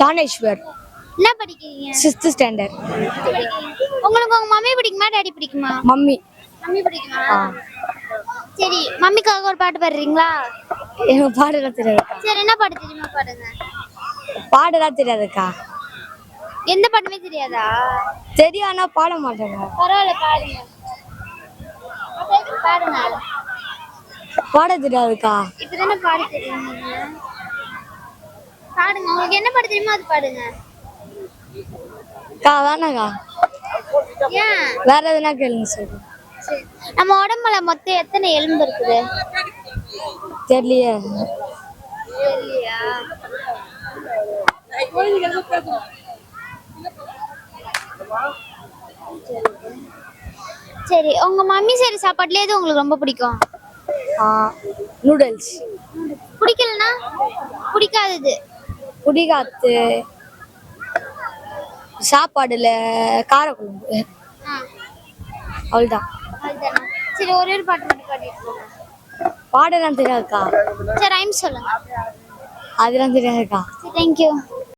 தானேஸ்வர் என்ன படிக்கிறீங்க? Sixth standard உங்களுக்கு உங்க மம்மி பிடிக்குமா டாடி பிடிக்குமா? மம்மி. மம்மி பிடிக்குமா? சரி மம்மிக்காக ஒரு பாட்டு பாடுறீங்களா? எனக்கு பாடலாம் தெரியாதுக்கா. சரி என்ன பாட்டு தெரியுமா பாடுங்க? பாடலாம் தெரியாதுக்கா. எந்த பாட்டுமே தெரியாதா? தெரியும் ஆனா பாட மாட்டேங்க. பரவாயில்ல பாடுங்க. பாடுங்க. பாட தெரியாதுக்கா. இப்பதானே பாட தெரியும். பாடுங்க. உங்களுக்கு என்ன பாட்டு தெரியுமோ? அது பாடுங்க. அக்கா வேணாக்கா ஏன் வேற எதுனா கேளுங்க சொல்லு. சரி. நம்ம உடம்புல மொத்தம் எத்தனை எலும்பு இருக்குது? தெரியலையே. தெரியலையா? சரி உங்க மம்மி செய்யற சாப்பாட்டுல எது உங்களுக்கு ரொம்ப பிடிக்கும்? நூடுல்ஸ். பிடிக்கலனா? பிடிக்காதது. புடிகாத்து சாப்பாடுல காரக்குழம்பு அவ்வளோதான் சரி ஒரே ஒரு பாட்டு மட்டும் பாடிட்டு போங்க. பாடலாம் தெரியாதுக்கா. சரி ரைம் சொல்லுங்க. அதெல்லாம் தெரியாதுக்கா. தேங்க்யூ